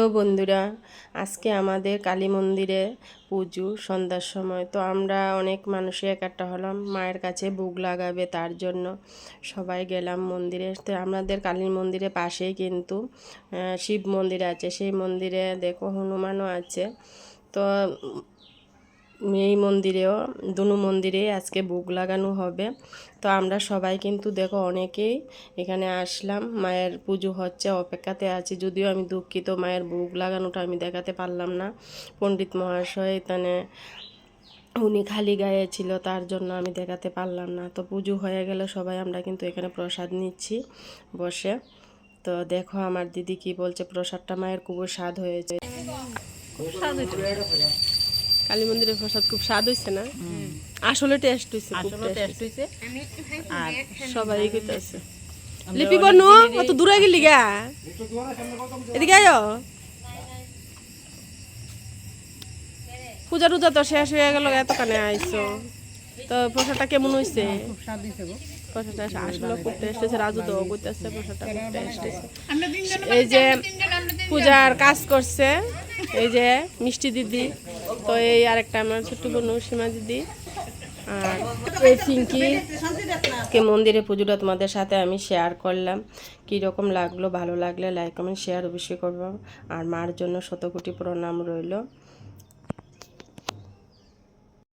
তো বন্ধুরা, আজকে আমাদের কালী মন্দিরে পুজো, সন্ধ্যার সময়। তো আমরা অনেক মানুষই একটা হলাম, মায়ের কাছে বুক লাগাবে তার জন্য সবাই গেলাম মন্দিরে। তো আমাদের কালী মন্দিরে পাশেই কিন্তু শিব মন্দির আছে। সেই মন্দিরে দেখো হনুমানও আছে। তো এই মন্দিরেও, দুনু মন্দিরে আজকে বুক লাগানো হবে। তো আমরা সবাই কিন্তু দেখো অনেকেই এখানে আসলাম, মায়ের পুজো হচ্ছে, অপেক্ষাতে আছি। যদিও আমি দুঃখিত, মায়ের বুক লাগানোটা আমি দেখাতে পারলাম না। পণ্ডিত মহাশয় এখানে, উনি খালি গায়ে ছিল, তার জন্য আমি দেখাতে পারলাম না। তো পুজো হয়ে গেলে সবাই আমরা কিন্তু এখানে প্রসাদ নিচ্ছি বসে। তো দেখো আমার দিদি কি বলছে, প্রসাদটা মায়ের খুব স্বাদ হয়েছে। কালী মন্দিরের প্রসাদ খুব স্বাদ হয়েছে না? আসলে টেস্ট হয়েছে খুব টেস্ট হইছে। আর সবাই কইতাছে লিপি বনু অত দূরে গেলি গা? এদিকে আয়ো। পূজা টুজা তো শেষ হয়ে গেল এত কানে আইছো। তো প্রসাদটা কেমন হয়েছে খুব স্বাদ হইছে প্রসাদটা আসলে খুব টেস্ট হয়েছে রাজু তো কইতাছে প্রসাদটা খুব টেস্ট হয়েছে এই যে পূজার কাজ করছে এই যে মিষ্টি দিদি। তো এই আরেকটা আমার ছোট্ট বোন সীমা দিদি। আর এই চিঙ্কি কে মন্দিরে পুজোটা তোমাদের সাথে আমি শেয়ার করলাম। রকম লাগল, ভালো লাগলে লাইক কমেন্ট শেয়ার অবশ্যই করব। আর মার জন্য শতকোটি প্রণাম রইল।